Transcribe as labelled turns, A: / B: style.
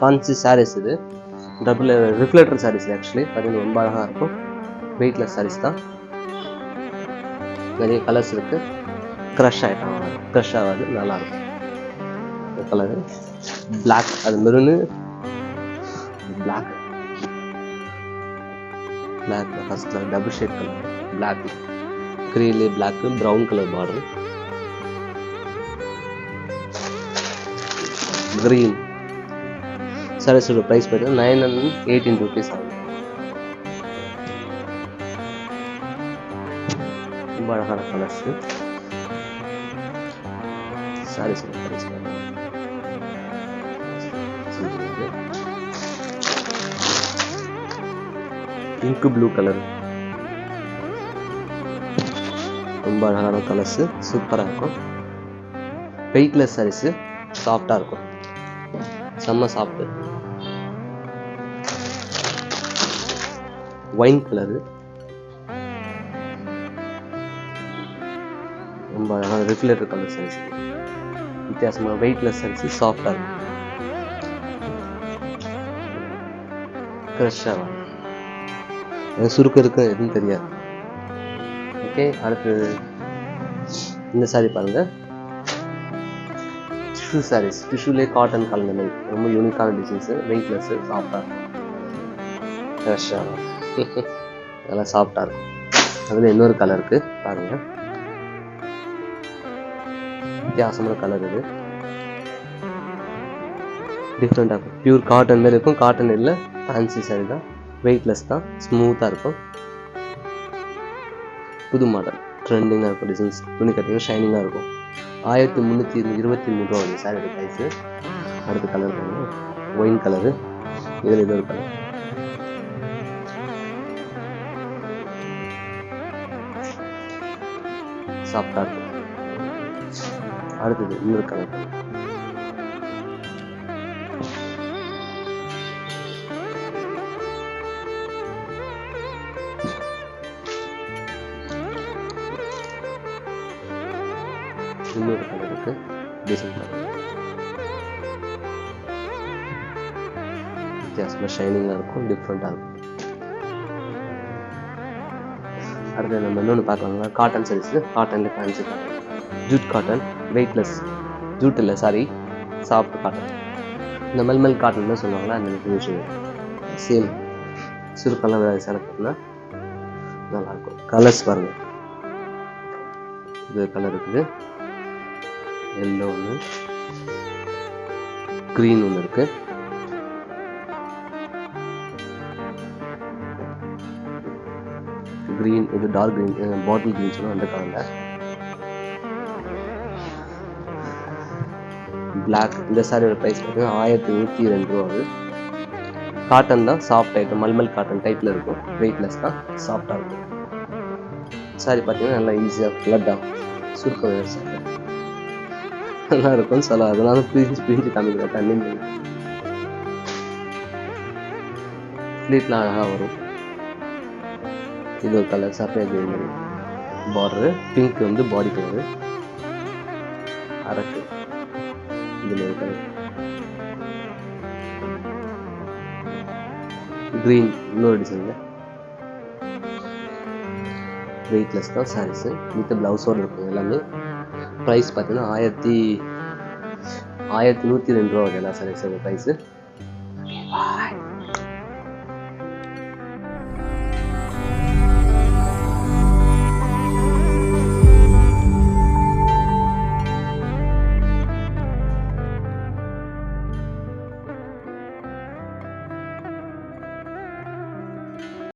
A: Fancy saris இது. Double reflector saris actually பார்த்தீங்கன்னா ரொம்ப அழகாக இருக்கும். வெயிட்லெஸ் சாரீஸ் தான். நிறைய கலர்ஸ் இருக்குது க்ரஷ் ஆகிட்டாங்க க்ரஷ் ஆகாது நல்லாயிருக்கும் இந்த கலரு பிளாக் அது maroon black black first colour double shade colour black க்ரீலு black brown colour border green சாரீஸோட price பார்த்தீங்கன்னா நைன் ஹண்ட்ரட் எயிட்டீன் ருபீஸ் ஆகும் ரொம்ப அழகான கலர்ஸு சாரீஸோட ப்ரைஸ் பிங்க் ப்ளூ கலர் ரொம்ப அழகான கலர்ஸு சூப்பராக இருக்கும். Weightless sarees. சாஃப்டாக இருக்கும். செம்ம சாஃப்ட்டு ஒயின் கலரு ரொம்ப அழகான ரிஃப்ளெக்டர் கலர் சாரீஸ் வித்தியாசமாக வெயிட்லெஸ் சாரீஸ் சாஃப்டாக இருக்கும். ஃப்ரெஷ்ஷாக சுருக்கம் இருக்க எதுவும் தெரியாது. ஓகே அடுத்து இந்த சாரி பாருங்கள் டிஷ்யூ சாரீஸ் டிஷ்யூலே காட்டன் கலந்த மாதிரி ரொம்ப யூனிக்கான டிசைன்ஸு வெயிட்லெஸ்ஸு சாஃப்டாக இருக்கும். ஃப்ரெஷ்ஷாக நல்லா சாஃப்டாக இருக்கும். அதில் இன்னொரு கலர் இருக்கு. பாருங்க. வித்தியாசமான கலர் இது. டிஃப்ரெண்ட்டாக இருக்கும். பியூர் காட்டன் மாதிரி இருக்கும். காட்டன் இல்லை ஃபேன்சி சாரி தான். வெயிட்லெஸ் தான். ஸ்மூத்தாக இருக்கும். புது மாடல் ட்ரெண்டிங்காக இருக்கும் டிசைன்ஸ் துணி கட்டிங்க ஷைனிங்காக இருக்கும். ஆயிரத்தி முந்நூற்றி இருபத்தி மூணு ரூபா வந்து சாரியோட ப்ரைஸு அடுத்த கலர் ஒயின் கலரு இதில் இது ஒரு கலர் சாஃப்டாக இருக்கும் அடுத்தது இன்னொரு கலர் இன்னொரு கலர் இருக்கு டிசைன் கலர் வித்தியாசமாக ஷைனிங்காக இருக்கும் டிஃப்ரெண்ட்டாக இருக்கும் அடுத்து நம்ம இன்னொன்று பார்க்கலாம்னா காட்டன் சாரீஸ் காட்டனில் fancy cotton jute cotton weightless jute இல்லை சாரி சாஃப்ட் காட்டன் இந்த மெல்மெல் காட்டன் சொல்லுவாங்களா? அந்த விஷயம் சேம் சுருக்கெல்லாம் விடாது செலக்ட்னா நல்லாயிருக்கும். கலர்ஸ் பாருங்கள் இது கலர் இருக்குது. எல்லோ ஒன்று க்ரீன் ஒன்று இருக்கு. க்ரீன் இது டார்க் க்ரீன் பாட்டில் க்ரீன்ஸ்லாம் வந்திருக்காங்க பிளாக் இந்த சாரியோட ப்ரைஸ் பார்த்தீங்கன்னா ஆயிரத்தி நூற்றி ரெண்டு ரூபா அது காட்டன் தான் சாஃப்ட் ஐட்டம் மல்மல் காட்டன் டைப்பில் இருக்கும். வெயிட்லெஸ் தான் சாஃப்டாக இருக்கும். சாரி பார்த்தீங்கன்னா நல்லா ஈஸியாக ஃப்ளட்டாக சுருக்க விவசாயம் நல்லா இருக்கும் சொல்ல அதனால பிரிஞ்சு பிரிஞ்சு காமிக்கிறேன். தண்ணி ஸ்லீட்லாம் அழகாக வரும். இது ஒரு கலர் சஃபேத் பார்டரு பிங்க் வந்து பாடி கலரு அரக்கு. இதில் ஒரு கலர் க்ரீன் இன்னொரு டிசைனில் வெயிட்லெஸ் தான் சாரீஸு வித் ப்ளவுஸோடு இருக்கும் எல்லாமே. ப்ரைஸ் பார்த்தீங்கன்னா ஆயிரத்தி ஆயிரத்தி நூற்றி ரெண்டு ரூபா வருது எல்லா சாரீஸோட ப்ரைஸு